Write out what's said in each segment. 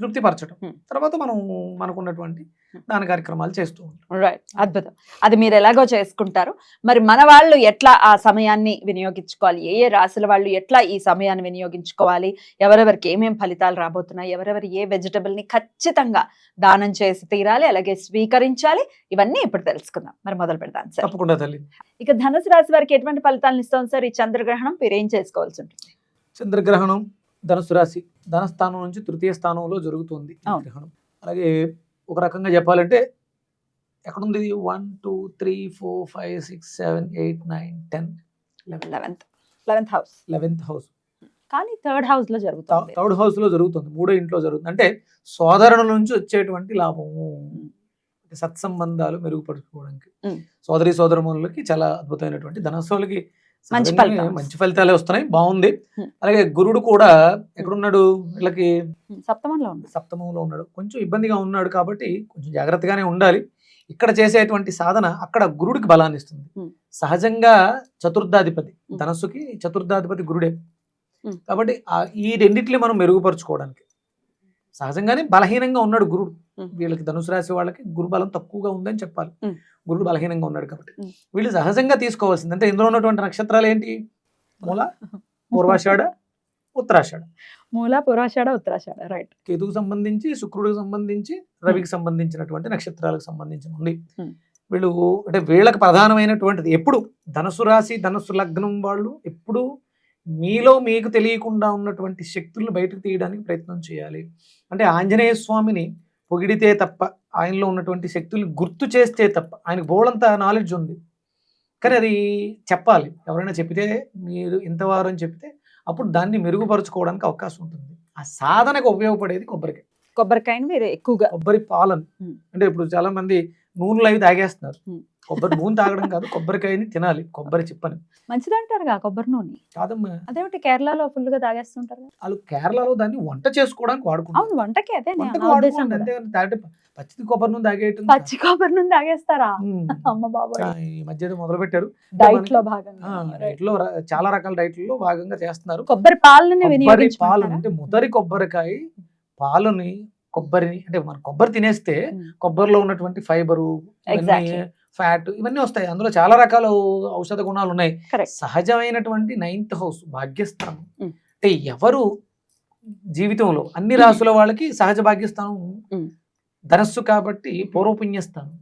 తృప్తిపరచడం. తర్వాత మనం మనకున్నటువంటి. దాని కార్యక్రమాలు చేస్తూ ఉంటాం. రైట్ అద్భుతం. అది మీరు ఎలాగో చేసుకుంటారు. మరి మన వాళ్ళు ఎట్లా ఆ సమయాన్ని వినియోగించుకోవాలి? ఏ ఏ రాశుల వాళ్ళు ఎట్లా ఈ సమయాన్ని వినియోగించుకోవాలి? ఎవరెవరికి ఏమేం ఫలితాలు రాబోతున్నాయి? ఎవరెవరు ఏ వెజిటబుల్ని ఖచ్చితంగా దానం చేసి తీరాలి? అలాగే స్వీకరించాలి? ఇవన్నీ ఇప్పుడు తెలుసుకుందాం. మరి మొదలు పెడదాం సార్. తప్పకుండా తల్లి. ఇక ధనుసు రాశి వారికి ఎటువంటి ఫలితాలను ఇస్తాం సార్? ఈ చంద్రగ్రహణం మీరు ఏం చేసుకోవాల్సి ఉంటుంది? చంద్రగ్రహణం ధనుసు రాశి ధనస్థానం నుంచి తృతీయ స్థానంలో జరుగుతుంది. గ్రహణం. అలాగే ఒక రకంగా చెప్పాలంటే ఎక్కడుంది? One two three four five six seven eight nine ten eleven. Eleventh. Eleventh house. Eleventh house. కానీ థర్డ్ హౌస్లో జరుగుతుంది థర్డ్ హౌస్లో జరుగుతుంది. మూడో ఇంట్లో జరుగుతుంది. అంటే సోదరుల నుంచి వచ్చేటువంటి లాభము. సత్సంబంధాలు మెరుగుపరుచుకోవడానికి. సోదరి సోదరములకి చాలా అద్భుతమైనటువంటి ధనస్సులకి మంచి ఫలితాలు. మంచి ఫలితాలే వస్తున్నాయి బాగుంది. అలాగే గురుడు కూడా ఎక్కడున్నాడు వీళ్ళకి సప్తమంలో ఉంది సప్తమంలో ఉన్నాడు కొంచెం ఇబ్బందిగా ఉన్నాడు కాబట్టి కొంచెం జాగ్రత్తగానే ఉండాలి ఇక్కడ చేసేటువంటి సాధన అక్కడ గురుడికి బలాన్ని ఇస్తుంది. సహజంగా చతుర్థాధిపతి. ధనస్సుకి చతుర్థాధిపతి గురుడే. కాబట్టి ఈ రెండిట్లే మనం మెరుగుపరుచుకోవడానికి సహజంగానే బలహీనంగా ఉన్నాడు గురుడు. వీళ్ళకి ధనుసు రాశి వాళ్ళకి గురు బలం తక్కువగా ఉందని చెప్పాలి. గురుడు బలహీనంగా ఉన్నాడు కాబట్టి. వీళ్ళు సహజంగా తీసుకోవాల్సింది. అంటే ఇందులో ఉన్నటువంటి నక్షత్రాలు ఏంటి? మూల పూర్వాషాఢ ఉత్తరాషాఢ. మూల పురాషాఢ ఉత్తరాషాఢ. రైట్ కేతుకు సంబంధించి శుక్రుడికి సంబంధించి రవికి సంబంధించినటువంటి నక్షత్రాలకు సంబంధించిన ఉంది. వీళ్ళు అంటే వీళ్ళకి ప్రధానమైనటువంటిది ఎప్పుడు? ధనుసు రాశి ధనుసు లగ్నం వాళ్ళు ఎప్పుడు మీలో మీకు తెలియకుండా ఉన్నటువంటి శక్తులను బయటకు తీయడానికి ప్రయత్నం చేయాలి. అంటే ఆంజనేయ స్వామిని పొగిడితే తప్ప ఆయనలో ఉన్నటువంటి శక్తుల్ని గుర్తు చేస్తే తప్ప ఆయనకు బోళంత నాలెడ్జ్ ఉంది. కానీ అది చెప్పాలి. ఎవరైనా చెప్తే మీరు ఇంతవారు అని చెప్తే అప్పుడు దాన్ని మెరుగుపరుచుకోవడానికి అవకాశం ఉంటుంది. ఆ సాధనకు ఉపయోగపడేది కొబ్బరికాయ. కొబ్బరికాయని మీరు ఎక్కువగా కొబ్బరి పాలను. అంటే ఇప్పుడు చాలా మంది నూనెలు అవి తాగేస్తున్నారు. కొబ్బరి నూనె తాగడం కాదు కొబ్బరికాయని తినాలి కొబ్బరి చిప్పని. మంచిదంటారుగా కొబ్బరి నూనె? కాదమ్మా. అదేమిటి కేరళలో ఫుల్గా తాగేస్తుంటారు? వాళ్ళు కేరళలో దాన్ని వంట చేసుకోవడానికి వాడుకుంటారు. అవును వంటకి అదే వంటకు వాడుకోండి. అంతేగాని తాగితే పచ్చి కొబ్బరి నూనె తాగేయటం పచ్చి కొబ్బరి నూనె తాగేస్తారా. అమ్మ బాబాయ్. ఆ, ఈ మధ్య మొదలు పెట్టారు డైట్లో భాగంగా. డైట్లో చాలా రకాల డైట్లలో భాగంగా చేస్తున్నారు. కొబ్బరి పాలని కొబ్బరి పాలు అంటే ముదరి కొబ్బరికాయ పాలని కొబ్బరిని అంటే మన కొబ్బరి తినేస్తే. కొబ్బరిలో ఉన్నటువంటి ఫైబరు. ఫ్యాట్ ఇవన్నీ వస్తాయి అందులో చాలా రకాల ఔషధ గుణాలు ఉన్నాయి. సహజమైనటువంటి నైన్త్ హౌస్ భాగ్యస్థానం. అంటే ఎవరు జీవితంలో అన్ని రాసుల వాళ్ళకి సహజ భాగ్యస్థానం. ధనస్సు కాబట్టి పూర్వపుణ్యస్థానం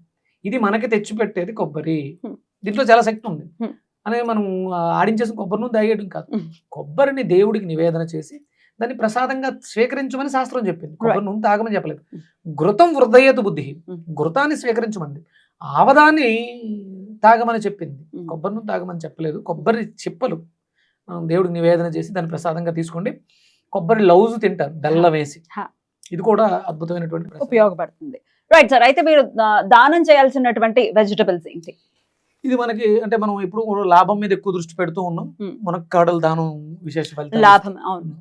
ఇది మనకి తెచ్చిపెట్టేది కొబ్బరి. దీంట్లో చాలా శక్తి ఉంది. అనేది మనం ఆడించేసిన కొబ్బరి నూనె తాగేయడం కాదు. కొబ్బరిని దేవుడికి నివేదన చేసి దాన్ని ప్రసాదంగా స్వీకరించమని శాస్త్రం చెప్పింది కొబ్బరి నూనె తాగమని చెప్పలేదు. ఘృతం వృద్ధయ్యతు బుద్ధి. ఘృతాన్ని స్వీకరించమంది ఆవదాన్ని తాగమని చెప్పింది. కొబ్బరి నూనె తాగమని చెప్పలేదు. కొబ్బరి చిప్పలు దేవుడికి నివేదన చేసి దాన్ని ప్రసాదంగా తీసుకోండి. కొబ్బరి లౌజు తింటారు బెల్లం వేసి. ఇది కూడా అద్భుతమైనటువంటి. ఉపయోగపడుతుంది. రైట్ సార్ అయితే మీరు దానం చేయాల్సినటువంటి వెజిటబుల్స్ ఏంటి? ఇది మనకి అంటే మనం ఇప్పుడు లాభం మీద ఎక్కువ దృష్టి పెడుతూ ఉన్నాం. Mm. మునక్కాడల దానం విశేష ఫలితం లాభం అవును.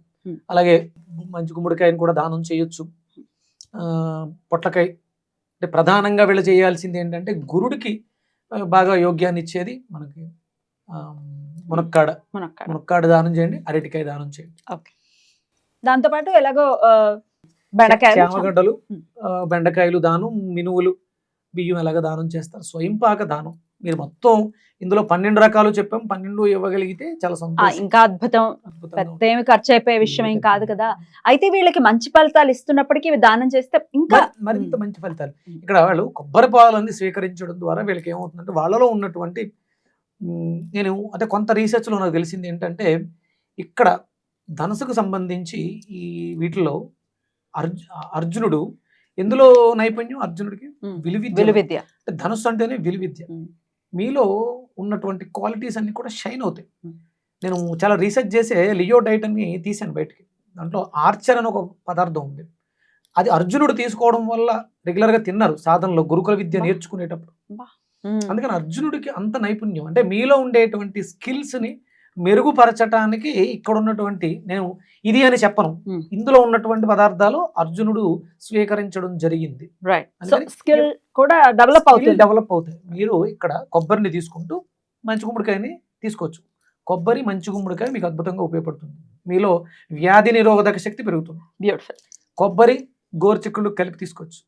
అలాగే మంచి గుమ్మడికాయని కూడా దానం చేయొచ్చు. పొట్లకాయ అంటే ప్రధానంగా వీళ్ళు చేయాల్సింది ఏంటంటే గురుడికి బాగా యోగ్యాన్ని ఇచ్చేది మనకి మునక్కాడ. మునక్కాడ. దానం చేయండి అరటికాయ దానం చేయండి. దాంతో పాటు ఎలాగో చామగడ్డలు. ఆ, బెండకాయలు దానం మినువులు బియ్యం ఎలాగ దానం చేస్తారు? స్వయంపాక దానం. మీరు మొత్తం ఇందులో పన్నెండు రకాలు చెప్పాం. పన్నెండు ఇవ్వగలిగితే చాలా సంతోషం. ఇంకా అద్భుతం. పెద్ద ఏమి ఖర్చు అయిపోయే విషయం ఏం కాదు కదా. అయితే వీళ్ళకి మంచి ఫలితాలు ఇస్తున్నప్పటికీ దానం చేస్తే ఇంకా మరి- మరింత. మంచి ఫలితాలు. ఇక్కడ వాళ్ళు కొబ్బరి పాలని స్వీకరించడం ద్వారా వీళ్ళకి ఏమవుతుందంటే వాళ్ళలో ఉన్నటువంటి నేను అంటే కొంత రీసెర్చ్లో నాకు తెలిసింది ఏంటంటే ఇక్కడ ధనసుకు సంబంధించి ఈ వీటిలో అర్జు అర్జునుడు ఎందులో నైపుణ్యం? అర్జునుడికి విలువిద్య. విలువిద్య. అంటే ధనుస్సు అంటేనే విలువిద్య. మీలో ఉన్నటువంటి క్వాలిటీస్ అన్ని కూడా షైన్ అవుతాయి. నేను చాలా రీసెర్చ్ చేసే లియో డైట్ అని తీసాను బయటికి. దాంట్లో ఆర్చర్ అని ఒక పదార్థం ఉంది. అది అర్జునుడు తీసుకోవడం వల్ల రెగ్యులర్గా తిన్నారు. సాధనలో గురుకుల విద్య. నేర్చుకునేటప్పుడు. అందుకని అర్జునుడికి అంత నైపుణ్యం. అంటే మీలో ఉండేటువంటి స్కిల్స్ని మెరుగుపరచటానికి ఇక్కడ ఉన్నటువంటి నేను ఇది అని చెప్పను. ఉమ్. ఇందులో ఉన్నటువంటి పదార్థాలు అర్జునుడు స్వీకరించడం జరిగింది. స్కిల్ కూడా డెవలప్ అవుతుంది. డెవలప్ అవుతాయి మీరు ఇక్కడ కొబ్బరిని తీసుకుంటూ మంచి గుమ్మడికాయని తీసుకోవచ్చు. కొబ్బరి మంచి గుమ్మడికాయ మీకు అద్భుతంగా ఉపయోగపడుతుంది. మీలో వ్యాధి నిరోధక శక్తి పెరుగుతుంది. బ్యూటిఫుల్ కొబ్బరి గోరుచిక్కులు కలిపి తీసుకోవచ్చు.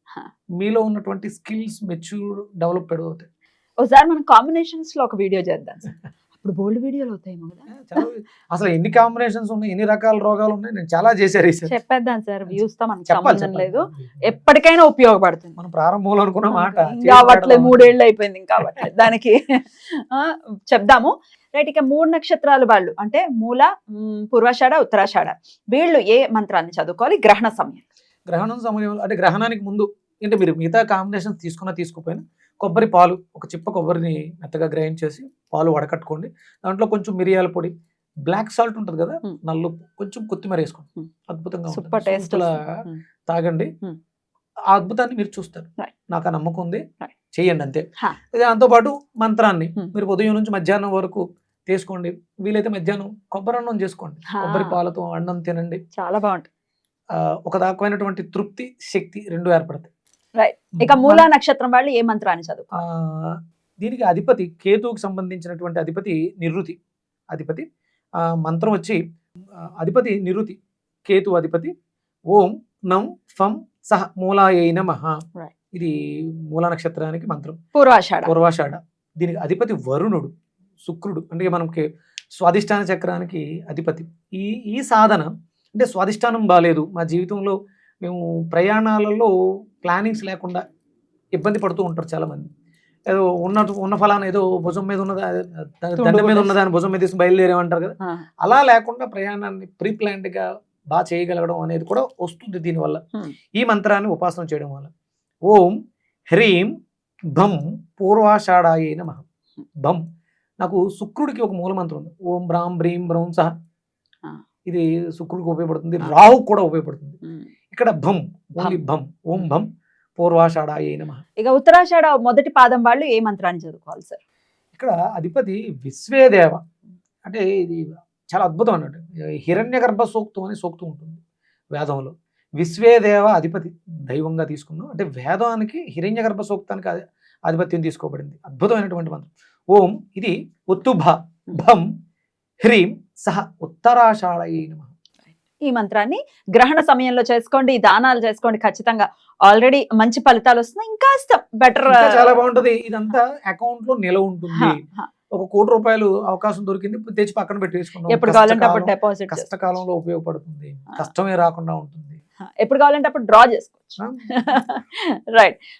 మీలో ఉన్నటువంటి స్కిల్స్ మెచ్యూర్ డెవలప్ అవుతాయి. ఒకసారి మనం కాంబినేషన్స్లో ఒక వీడియో చేద్దాం సార్ అప్పుడు బోల్డ్ వీడియోలు అవుతాయేమో కదా. చాలా అసలు ఎన్ని కాంబినేషన్స్ ఉన్నాయి ఎన్ని రకాల రోగాలు ఉన్నాయి నేను చాలా రీసెర్చ్ చెప్పేద్దాం సార్ వ్యూస్తో మనకు సంబంధం. లేదు. ఎప్పటికైనా ఉపయోగపడుతుంది. మనం ప్రారంభంలో అనుకున్న మాట ఇంకా అవ్వట్లేదు మూడేళ్ళు అయిపోయింది ఇంకా దానికి చెప్దాము. రైట్ ఇక మూడు నక్షత్రాలు వాళ్ళు. అంటే మూల పూర్వాషాఢ ఉత్తరాషాఢ. వీళ్ళు ఏ మంత్రాన్ని చదువుకోవాలి? గ్రహణ సమయం. గ్రహణం సమయంలో అంటే గ్రహణానికి ముందు అంటే మీరు మిగతా కాంబినేషన్స్ తీసుకున్నా తీసుకోపోయినా కొబ్బరి పాలు ఒక చిప్ప కొబ్బరిని మెత్తగా గ్రైండ్ చేసి పాలు వడకట్టుకోండి దాంట్లో కొంచెం మిరియాల పొడి బ్లాక్ సాల్ట్ ఉంటుంది కదా. నల్లు కొంచెం కొత్తిమీర వేసుకోండి. అద్భుతంగా. సూపర్ టేస్ట్ తాగండి. ఆ అద్భుతాన్ని మీరు చూస్తారు. నాకు ఆ నమ్మకం ఉంది. చెయ్యండి అంతే Ha. దాంతో పాటు మంత్రాన్ని. మీరు ఉదయం నుంచి మధ్యాహ్నం వరకు తీసుకోండి వీలైతే మధ్యాహ్నం కొబ్బరి అన్నం చేసుకోండి. కొబ్బరి పాలతో అన్నం తినండి చాలా బాగుంటుంది ఒక రకమైనటువంటి తృప్తి శక్తి రెండు ఏర్పడతాయి ఇక మూలా నక్షత్రం వాళ్ళు ఏ మంత్రాన్ని చదువు దీనికి అధిపతి కేతువుకి సంబంధించినటువంటి అధిపతి నిరుతి. అధిపతి ఆ మంత్రం వచ్చి అధిపతి నిరుతి కేతు అధిపతి. ఓం నం ఫం సహ మూలాయ నమః. Right. ఇది మూల నక్షత్రానికి మంత్రం. పూర్వాషాఢ. పూర్వాషాఢ. దీనికి అధిపతి వరుణుడు శుక్రుడు అంటే మనకి స్వాదిష్టాన చక్రానికి అధిపతి. ఈ ఈ సాధన అంటే స్వాదిష్టానం బాగాలేదు మా జీవితంలో మేము ప్రయాణాలలో ప్లానింగ్స్ లేకుండా ఇబ్బంది పడుతూ ఉంటారు చాలా మంది ఏదో ఉన్న ఉన్న ఫలానా ఏదో భుజం మీద ఉన్నదా దండం మీద. ఉన్నదాని భుజం మీద తీసుకుని బయలుదేరేమంటారు కదా. అలా లేకుండా ప్రయాణాన్ని ప్రీ గా బాగా చేయగలగడం అనేది కూడా వస్తుంది దీనివల్ల. ఈ మంత్రాన్ని ఉపాసన చేయడం వల్ల. ఓం హ్రీం భం పూర్వాషాఢాయ నమ. భం నాకు శుక్రుడికి ఒక మూల మంత్రం ఉంది. ఓం బ్రాం బ్రీం బ్రౌం సహ. ఇది శుక్రుడికి ఉపయోగపడుతుంది. రాహు కూడా ఉపయోగపడుతుంది. ఇక్కడ భం ఓన్లీ భం ఓం భం పూర్వాషాఢాయ నమ. ఇక ఉత్తరాషాఢ మొదటి పాదం వాళ్ళు ఏ మంత్రాన్ని చదువుకోవాలి సార్? ఇక్కడ అధిపతి విశ్వేదేవ. అంటే ఇది చాలా అద్భుతం అన్నట్టు. హిరణ్య గర్భ సూక్తం అని సూక్తం ఉంటుంది వేదంలో. విశ్వేదేవ అధిపతి దైవంగా తీసుకున్నాం. అంటే వేదానికి హిరణ్య గర్భ సూక్తానికి ఆధిపత్యం తీసుకోబడింది. అద్భుతమైనటువంటి మంత్రం. ఓం ఇది ఉత్తుభ భం హ్రీం సహ ఉత్తరాషాఢయ నమ. ఈ మంత్రాన్ని గ్రహణ సమయంలో చేసుకోండి దానాలు చేసుకోండి ఖచ్చితంగా. ఆల్రెడీ మంచి ఫలితాలు వస్తున్నాయి. ఇంకాస్త బెటర్ ఇంకా చాలా బాగుంటది. ఇదంతా అకౌంట్లో నిలవ ఉంటుంది. ఒక కోటి రూపాయలు అవకాశం దొరికింది తెచ్చి పక్కన పెట్టేసుకున్నాం ఎప్పుడు కావాలంటే అప్పుడు డిపాజిట్ కష్టకాలంలో ఉపయోగపడుతుంది. కష్టమే రాకుండా ఉంటుంది. ఎప్పుడు కావాలంటే అప్పుడు డ్రా చేసుకోవచ్చు. రైట్